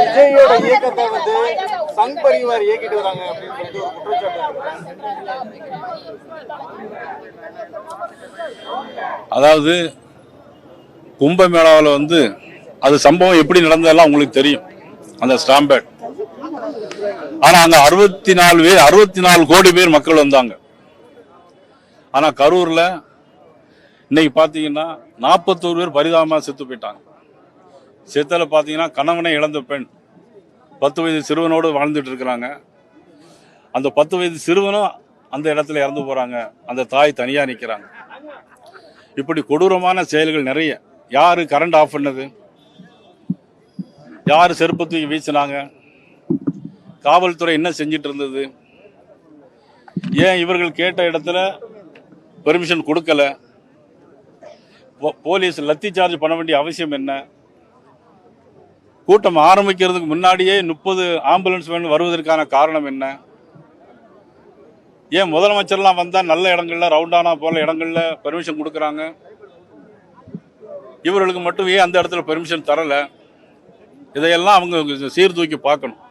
விஜயோட இயக்கத்தை வந்து சங் பரிவார் இயக்கிட்டு வராங்க அப்படின்னு சொல்லிட்டு ஒரு குற்றச்சாட்டு அதாவது கும்பமேளாவில் வந்து அது சம்பவம் எப்படி நடந்ததெல்லாம் உங்களுக்கு தெரியும் அந்த ஸ்டாம்பேட். ஆனா அங்கே அறுபத்தி நாலு பேர் அறுபத்தி நாலு கோடி பேர் மக்கள் வந்தாங்க. ஆனா கரூர்ல இன்னைக்கு பார்த்தீங்கன்னா நாற்பத்தோரு பேர் பரிதாபமாக செத்து போயிட்டாங்க. செத்தல பார்த்தீங்கன்னா கணவனை இழந்த பெண். பத்து வயது சிறுவனோடு வாழ்ந்துட்டு இருக்கிறாங்க. அந்த பத்து வயது சிறுவனும் அந்த இடத்துல இறந்து போகிறாங்க அந்த தாய் தனியாக நிற்கிறாங்க இப்படி கொடூரமான செயல்கள் நிறைய. யார் கரண்ட் ஆஃப் பண்ணது? யார் செருப்பு தூக்கி வீசினாங்க? காவல்துறை என்ன செஞ்சிட்டு இருந்தது? ஏன் இவர்கள் கேட்ட இடத்துல பெர்மிஷன் கொடுக்கல? போ- போலீஸ் லத்தி சார்ஜ் பண்ண வேண்டிய அவசியம் என்ன? கூட்டம் ஆரம்பிக்கிறதுக்கு முன்னாடியே முப்பது ஆம்புலன்ஸ் வேணும் வருவதற்கான காரணம் என்ன? ஏன் முதலமைச்சர்லாம் வந்தால் நல்ல இடங்களில் ரவுண்டானா போல இடங்களில் பெர்மிஷன் கொடுக்குறாங்க? இவர்களுக்கு மட்டும் ஏன் அந்த இடத்துல பெர்மிஷன் தரலை? இதையெல்லாம் அவங்க சீர்தூக்கி பார்க்கணும்.